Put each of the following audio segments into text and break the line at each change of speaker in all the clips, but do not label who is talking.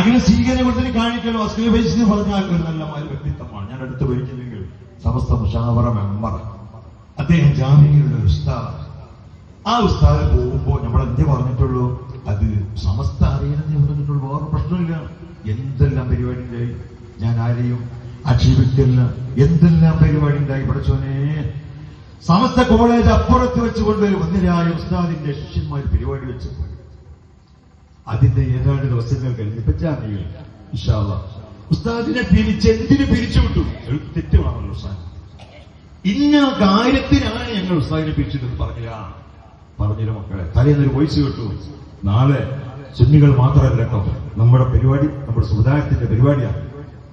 അങ്ങനെ സ്വീകരണ കൊടുത്തിന് കാണിക്കലോ അസ്കരി വൈസ് എന്ന് പറഞ്ഞാൽ ഒരു നല്ല വ്യക്തിത്വമാണ്. ഞാൻ അടുത്ത് ഭരിച്ചില്ലെങ്കിൽ സമസ്ത മുഷാവറ മെമ്പർ അദ്ദേഹം ജാമ്യങ്ങളുടെ ഉസ്താദ്. ആ ഉസ്താദ് പോകുമ്പോ നമ്മൾ എന്തേ പറഞ്ഞിട്ടുള്ളൂ? അത് സമസ്ത അറിയണമെന്ന് പറഞ്ഞിട്ടുള്ളൂ. വേറെ പ്രശ്നമില്ല. എന്തെല്ലാം പരിപാടി ഉണ്ടായി? ഞാൻ ആരെയും ആക്ഷേപിക്കില്ല എന്തെല്ലാം പരിപാടി ഉണ്ടായി? പഠിച്ചോനെ സമസ്ത കോളേജ് അപ്പുറത്ത് വെച്ചുകൊണ്ട് ഒന്നിരായ ഉസ്താദിന്റെ ശിഷ്യന്മാർ പരിപാടി വെച്ചപ്പോൾ അതിന്റെ ഏതാണ്ട് ദിവസങ്ങൾ കഴിഞ്ഞപ്പോ ജാമ്യയിൽ ഇഷാവ ഉസ്താദിനെ പിരിച്ച് എന്തിനു പിരിച്ചുവിട്ടു ഒരു തെറ്റുമാണല്ലോ ഉസ്താദ്. ഇന്ന കാര്യത്തിനാണ് ഞങ്ങൾ ഉസ്താദിനെ പിരിച്ചിട്ടെന്ന് പറഞ്ഞില്ല പറഞ്ഞില്ല മക്കളെ. തലേന്നൊരു വോയിസ് കേട്ടു. നാളെ സുന്നികൾ മാത്രമല്ല കേട്ടോ നമ്മുടെ പരിപാടി നമ്മുടെ സമുദായത്തിന്റെ പരിപാടിയാണ്.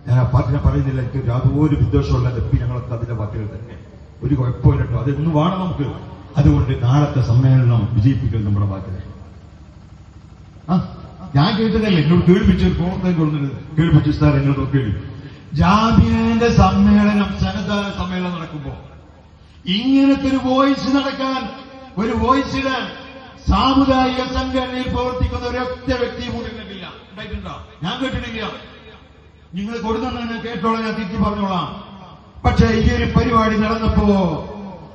ഞാൻ ആ പാർട്ടിനെ പറയുന്നില്ല. എനിക്ക് യാതൊരു വിദ്വേഷമുള്ള എപ്പി ഞങ്ങളൊക്കെ അതിന്റെ പാർട്ടികൾ തന്നെ. ഒരു കുഴപ്പമില്ല കേട്ടോ. അതൊന്നും വേണം നമുക്ക്. അതുകൊണ്ട് നാളത്തെ സമ്മേളനം വിജയിപ്പിക്കൽ നമ്മുടെ പാർട്ടി ആ ഞാൻ കേട്ടതല്ലേ എന്നോട് കേൾപ്പിച്ച ഒരു ഫോട്ടോ കേൾപ്പിച്ചു സാർ എന്നോട് കേൾപ്പിച്ചു ജാമ്യന്റെ സമ്മേളനം സന്നദ്ധ സമ്മേളനം നടക്കുമ്പോ ഇങ്ങനത്തെ ഒരു വോയിസ് നടക്കാൻ ഒരു വോയിസ് ഇടാൻ സാമുദായിക സംഘടനയിൽ പ്രവർത്തിക്കുന്ന ഒരൊറ്റ വ്യക്തി കൂടി കണ്ടില്ല. ഉണ്ടായിട്ടുണ്ടോ ഞാൻ കേട്ടിട്ടില്ല. നിങ്ങൾ കൊടുക്കുന്ന കേട്ടോളാം ഞാൻ തിരിച്ചു പറഞ്ഞോളാം. പക്ഷേ ഈ ഒരു പരിപാടി നടന്നപ്പോ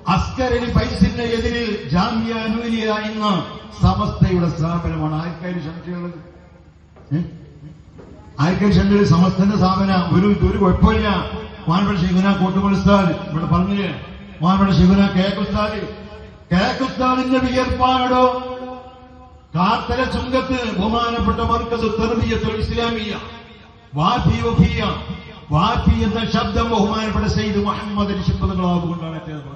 അസ്കരലി ഫൈസിന്റെ എതിരിൽ ജാമ്യ സമസ്തയുടെ സ്ഥാപനമാണ്. ആർക്കാരും സംശയമുള്ളത്? ആർക്കാരും സംശയം സമസ്തന്റെ സ്ഥാപന. ഒരു ഒരു കുഴപ്പമില്ല. മാനവ ശിവന കോട്ടുമൽസ്ഥാൻ ഇവിടെ പറഞ്ഞില്ലേ? കേക്ക് ശിവന കേക്ക് കേക്കുസ്താദിന്റെ വിയർപ്പാടോ കാത്തല ചുങ്കത്ത് ബഹുമാനപ്പെട്ട മർക്കസ് തെർബിയത്തുൽ ഇസ്ലാമിയ. വാഫി വഫിയ വാഫി എന്ന ശബ്ദം ബഹുമാനപ്പെട്ട സെയ്ദ് മുഹമ്മദ് ശബ്ദങ്ങളാവുകൊണ്ടാണ് അദ്ദേഹം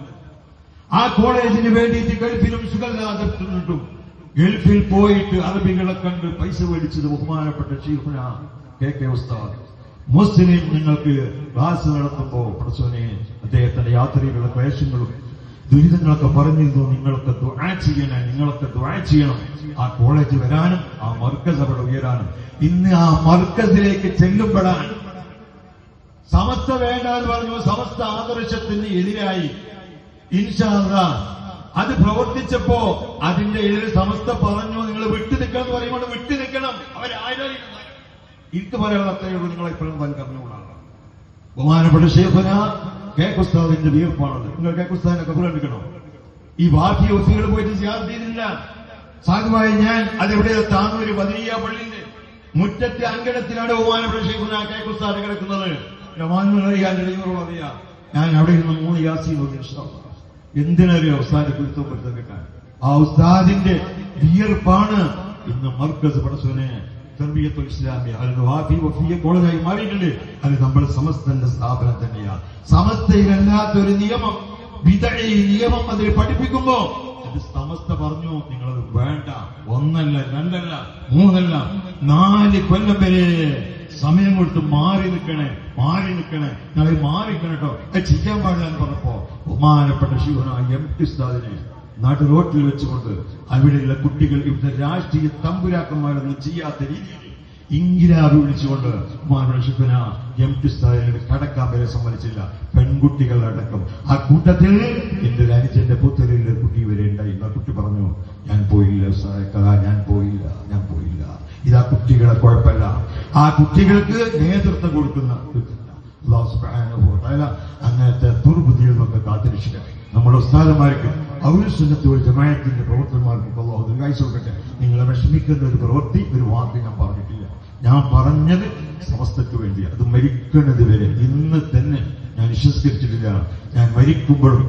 ആ കോളേജിന് വേണ്ടിയിട്ട് ഗൾഫിലും സുഖല്ലാതെത്തുന്നുണ്ടും ഗൾഫിൽ പോയിട്ട് അറബികളെ കണ്ട് പൈസ മേടിച്ചത് ബഹുമാനപ്പെട്ട ചീഫന കെ കെ ഉസ്താദ്. മുസ്ലിം നിങ്ങൾക്ക് ക്ലാസ് നടത്തുമ്പോ പ്രസവനെ അദ്ദേഹത്തിന്റെ യാത്രയിലുള്ള ക്ലേശങ്ങളും ദുരിതങ്ങളൊക്കെ പറഞ്ഞിരുന്നു. നിങ്ങളൊക്കെ ദുആ ചെയ്യണം നിങ്ങളൊക്കെ ദുആ ചെയ്യണം. ആ കോളേജ് വരാനും ആ മർക്കസ് അവിടെ ഉയരാനും. ഇന്ന് ആ മർക്കസിലേക്ക് ചെല്ലുമ്പോഴാണ് സമസ്ത വേണ്ട എന്ന് പറഞ്ഞു സമസ്ത ആദർശത്തിന് എതിരായി അത് പ്രവർത്തിച്ചപ്പോ അതിന്റെ എതിരെ സമസ്ത പറഞ്ഞു നിങ്ങൾ വിട്ടു നിൽക്കണം എന്ന് പറയുമ്പോൾ വിട്ടു നിൽക്കണം. അവരാരും ഇത് പറയാനുള്ള അത്രയുള്ളൂ നിങ്ങളെ ഇപ്പോഴും വൻകറിഞ്ഞുകൊണ്ടാണ് ബഹുമാനപ്പെട്ട ഷേഫന കെ. കുസ്താദിന്റെ വീർപ്പാണത് നിങ്ങൾ കെ. കുസ്താദിനെ കബറെടുക്കണോ ഈ ബാക്കി ഒത്തുകൾ പോയിട്ട് സിയാർത്ത് ചെയ്തില്ല സാധുവായി ഞാൻ അതെവിടെ? താങ്ങൂര് ബദരിയ പള്ളിന്റെ മുറ്റത്തെ അങ്കണത്തിലാണ് ബഹുമാനപ്പെട്ട ഷേഫന കെ. കുസ്താദ് കിടക്കുന്നത്. അറിയാം. ഞാൻ അവിടെ നിന്ന് മൂന്ന് യാസി നോക്കി എന്തിനറിയോ അവസാന കുരുത്തപ്പെടുത്തം കിട്ടാൻ ആ ഉസ്താദിന്റെ വിയർപ്പാണ് ഇന്ന് മർക്കസ് പടസുവിനെ വഫിയ കോളേജായി മാറിയിട്ടുണ്ട്. അത് നമ്മുടെ സമസ്തന്റെ സ്ഥാപനം തന്നെയാണ്. സമസ്തയിലല്ലാത്ത ഒരു നിയമം വിതഴി നിയമം അതിൽ പഠിപ്പിക്കുമ്പോ സമസ്ത പറഞ്ഞു നിങ്ങളത് വേണ്ട. ഒന്നല്ല രണ്ടല്ല മൂന്നല്ല നാല് കൊല്ലം വരെ സമയം കൊടുത്ത് മാറി നിൽക്കണേ മാറി നിൽക്കണേ. ഞങ്ങൾ മാറി നിൽക്കണം കേട്ടോ. അത് ചെയ്യാൻ പാടില്ല എന്ന് പറഞ്ഞപ്പോ ബഹുമാനപ്പെട്ട ശിവനായ എം ഉസ്താദിനെ നാട്ടു റോട്ടിൽ വെച്ചുകൊണ്ട് അവിടെയുള്ള കുട്ടികൾ ഇവിടുത്തെ രാഷ്ട്രീയ തമ്പുരാക്കന്മാരൊന്നും ചെയ്യാത്ത രീതിയിൽ ഇങ്കിരാവ് വിളിച്ചുകൊണ്ട് ശിവന എം ടി ഉസ്താദിനെ കടക്കാൻ വരെ സമ്മതിച്ചില്ല. പെൺകുട്ടികളടക്കം ആ കൂട്ടത്തിൽ എന്റെ ഒരു പുത്തരിൽ കുട്ടി വരെ ഉണ്ടായി ആ കുട്ടി പറഞ്ഞു ഞാൻ പോയില്ല ഉസ്താദേ, ഞാൻ പോയില്ല ഞാൻ പോയില്ല. ഇതാ കുട്ടികളെ കുഴപ്പമില്ല. ആ കുട്ടികൾക്ക് നേതൃത്വം കൊടുക്കുന്ന അങ്ങനത്തെ ദുർബുദ്ധിയിൽ നമുക്ക് കാത്തിരക്ഷിക്കട്ടെ നമ്മുടെ ഉസ്താദന്മാർക്ക് ഔരസുന്നത്ത് ഒരു ജമായത്തിന്റെ പ്രവർത്തനമാർക്കും അള്ളാഹു ദീർഘായുസ് കൊടുക്കട്ടെ. നിങ്ങളെ വിഷമിക്കുന്ന ഒരു പ്രവൃത്തി ഒരു വാക്ക് ഞാൻ പറഞ്ഞിട്ടില്ല. ഞാൻ പറഞ്ഞത് സമസ്തയ്ക്ക് വേണ്ടി അത് മരിക്കുന്നത് വരെ ഇന്ന് തന്നെ ഞാൻ വിശ്വസിച്ചിട്ടില്ല. ഞാൻ മരിക്കുമ്പോഴും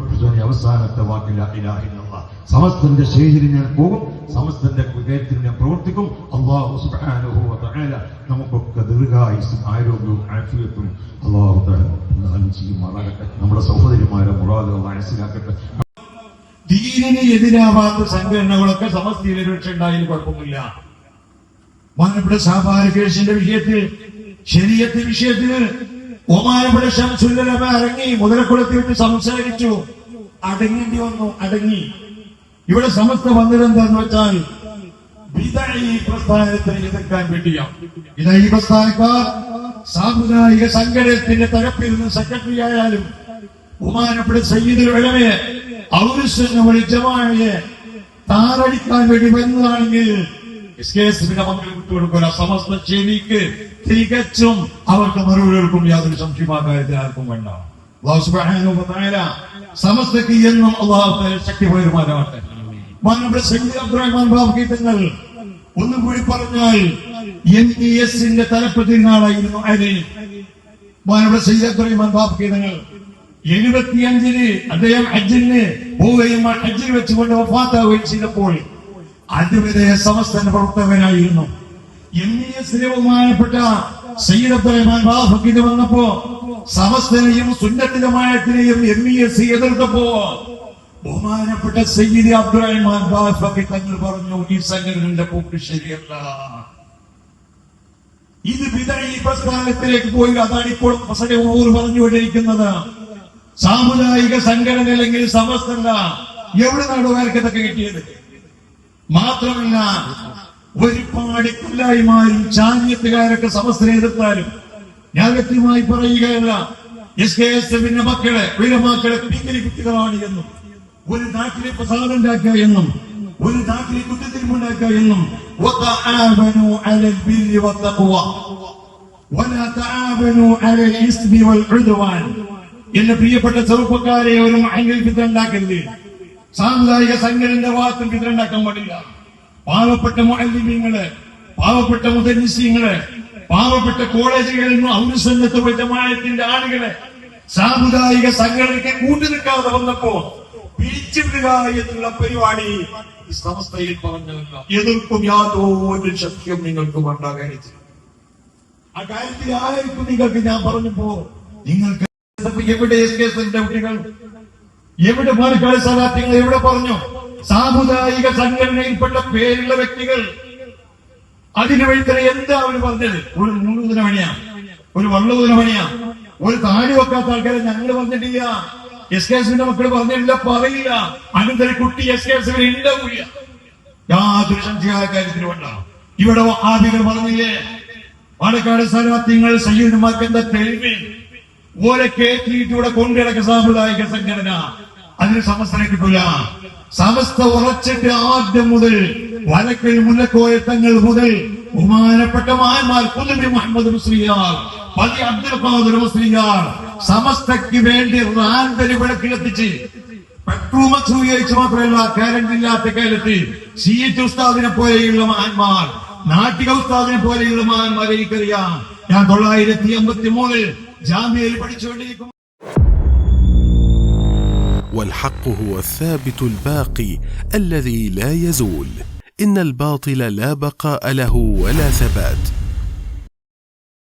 അവസാനത്തെ വാക്കില്ല ഇലാഹിന്നുള്ള സമസ്തന്റെ ശേഖരി ഞാൻ പോകും. സമസ്തന്റെ ഹൃദയത്തിൽ ഞാൻ പ്രവർത്തിക്കും. അള്ളാഹു സുബ്ഹാനഹു വ തആല നമുക്കൊക്കെ ദീർഘായുസും ആരോഗ്യവും ആഫിയത്തും അള്ളാഹു പ്രദാനം ചെയ്യുമാറാകട്ടെ. നമ്മുടെ സഹോദരിമാരെ മുറാദുകൾ മനസ്സിലാക്കട്ടെ. ദീനിന് എതിരാവാത്ത സംഘടനകളൊക്കെ സമസ്തയിൽ രക്ഷ ഉണ്ടായാലും കുഴപ്പമില്ല ബഹുമാനപ്പെട്ട സാഭാരകേഷിന്റെ വിഷയത്തിൽ ശരീരത്തെ വിഷയത്തിൽ ഒമാനപ്പെട്ട ശംസുല്ലമ ഇറങ്ങി മുതലക്കുളത്തിൽ സംസാരിച്ചു. അടങ്ങേണ്ടി വന്നു അടങ്ങി. ഇവിടെ സമസ്ത വന്നതെന്താന്ന് വെച്ചാൽ വിദഈ പ്രസ്ഥാനത്തെ എതിർക്കാൻ വേണ്ടിയാണ് വിദഈ പ്രസ്ഥാനക്കാർ സാമുദായിക സംഘടനത്തിന്റെ നിന്ന് സെക്രട്ടറി ആയാലും ബഹുമാനപ്പെട്ട സയ്യിദ് ഉലമയെ ഔരുസുന്ന വഴി ജമാഅയെ താറടിക്കാൻ വേണ്ടി വരുന്നതാണെങ്കിൽ എസ് കെ എസ് പിന്നെ മക്കൾ വിട്ടുകൊടുക്കില്ല സമസ്ത ചെവിക്ക് തികച്ചും അവർക്ക് മറുപടി കൊടുക്കും യാതൊരു കാര്യത്തിൽ ആർക്കും വേണ്ട. സമസ്തക്ക് എന്നും അള്ളാഹു ശക്തി പകരുമാറാവട്ടെ നമ്മുടെ സയ്യിദ് അബ്ദുറഹ്മാൻ ബാബു തങ്ങൾ ഒന്നും കൂടി പറഞ്ഞാൽ എൻ ഇ എസിന്റെ തലപ്പത്തിനാളായിരുന്നു അരി. മാനവിടെ സയ്യിദ് അബ്ദുറഹ്മാൻ ബാബു തങ്ങൾ എഴുപത്തിയഞ്ചിന് അദ്ദേഹം ഹജ്ജിന് പോവുകയും ഹജ്ജിൽ വെച്ചുകൊണ്ട് ഒഫാത്താവുകയും ചെയ്തപ്പോൾ അതുവരെ സമസ്ത പ്രവർത്തകനായിരുന്നു. എം ഇ എസിലെ ബഹുമാനപ്പെട്ട സയ്യിദ് അബ്ദുറഹ്മാൻ ബാഫക്കിന് വന്നപ്പോ സമസ്തനെയും സുന്നത്തിലുമായത്തിനെയും എം ഇ എസ് എതിർത്തപ്പോ ബഹുമാനപ്പെട്ട സയ്യിദ് അബ്ദുറഹ്മാൻ ബാഫക്കി തങ്ങൾ പറഞ്ഞു ഈ സംഘടനയുടെ പോക്ക് ശരിയല്ല. ഇത് വിതഴി പ്രസ്ഥാനത്തിലേക്ക് പോയി അതാണ് ഇപ്പോൾ ഊർ പറഞ്ഞുകൊണ്ടിരിക്കുന്നത്. സാമുദായിക സംഘടന അല്ലെങ്കിൽ സമസ്തല്ല എവിടെ നാടുകാർക്ക് ഇതൊക്കെ കിട്ടിയത്? മാത്രമല്ല ഒരുപാട് കുല്ലായ്മാരും ചാഞ്ഞത്തുകാരൊക്കെ സമസ്തനെ എതിർത്താലും ഞാൻ വ്യക്തമായി പറയുകയല്ല എസ് കെ എസ് എഫിന്റെ മക്കളെ വീരമാക്കളെ കുട്ടികളാണ് എന്നും. ഒരു നാട്ടിലെ പ്രസാദുണ്ടാക്കുക എന്നും ഒരു നാട്ടിലെ കുറ്റത്തിരിമുണ്ടാക്കുക എന്നും. എന്റെ പ്രിയപ്പെട്ട ചെറുപ്പക്കാരെ ഒരു മഹങ്ങിൽ പിതൃണ്ടാക്കരുത് സാമുദായിക സംഘടനയുടെ വാക്കും പിതൃണ്ടാക്കാൻ പാടില്ല. പാവപ്പെട്ട മുഅല്ലിമീങ്ങൾ പാവപ്പെട്ട മുതലിസീങ്ങൾ പാവപ്പെട്ട കോളേജുകളിൽ നിന്നും ഔരസന്നത്ത് ആളുകളെ സാമുദായിക സംഘടനയ്ക്ക് കൂട്ടി നിൽക്കാതെ വന്നപ്പോ പിരിച്ചുവിടുക എന്നുള്ള പരിപാടി ഈ സംസ്ഥയിൽ പറഞ്ഞതല്ല എതിർക്കും യാതൊരു ശക്തിയും നിങ്ങൾക്ക് വേണ്ട കാര്യത്തിൽ ആ കാര്യത്തിൽ ആയിരിക്കും നിങ്ങൾക്ക് ഞാൻ പറഞ്ഞപ്പോ? നിങ്ങൾക്ക് എവിടെ എസ് കെ എസിന്റെ കുട്ടികൾ? എവിടെ പാലക്കാട് സ്ഥാനാർത്ഥികൾ എവിടെ പറഞ്ഞു? സാമുദായിക സംഘടനയിൽപ്പെട്ട പേരുള്ള വ്യക്തികൾ. അതിനു വേണ്ടി തന്നെ എന്താ അവർ പറഞ്ഞത്? ഒരു നൂറുദിന പണിയാ. ഒരു വള്ളുദിന പണിയാ. ഒരു താഴെ വെക്കാത്ത ആൾക്കാരെ ഞങ്ങൾ പറഞ്ഞിട്ടില്ല. എസ് കെ എസിന്റെ മക്കൾ പറഞ്ഞില്ല പറയില്ല. അനന്തര കുട്ടി എസ് കെ എസിന് ഉണ്ടാവില്ല യാതൊരു സംശയമായ കാര്യത്തിന് വേണ്ട. ഇവിടെ ആദ്യം പറഞ്ഞില്ലേ പാലക്കാട് സ്ഥാനാർത്ഥികൾ സയ്യിദ്മാർക്ക് തെളിവിൽ തെളിവ്? ഓലെ കേറ്റിയിട്ട് ഇവിടെ കൊണ്ടിടക്ക സാമുദായിക സംഘടന. അതിന് സമസ്തനെ കിട്ടൂല. സമസ്ത ഉറച്ചിട്ട് ആദ്യം മുതൽ വലക്കൽ മുല്ലക്കോയത്തങ്ങൾ മുതൽ ബഹുമാനപ്പെട്ട മഹാന്മാർ പുതുമി മുഹമ്മദ് മുസ്ലിയാർ പതി അബ്ദുൽ ഖാദർ മുസ്ലിയാർ സമസ്തയ്ക്ക് വേണ്ടി റാന്തരി വിളക്ക് കത്തിച്ച് പെട്രോമക്സ് ഉപയോഗിച്ച് മാത്രമല്ല കറണ്ട് ഇല്ലാത്ത കാലത്ത് സീറ്റ് ഉസ്താദിനെ പോലെയുള്ള മഹാന്മാർ നാട്ടിക ഉസ്താദിനെ പോലെയുള്ള മഹാന്മാരെ എനിക്കറിയാം ഞാൻ തൊള്ളായിരത്തി എൺപത്തി മൂന്നിൽ ജാമ്യയിൽ പഠിച്ചുകൊണ്ടിരിക്കും
والحق هو الثابت الباقي الذي لا يزول إن الباطل لا بقاء له ولا ثبات.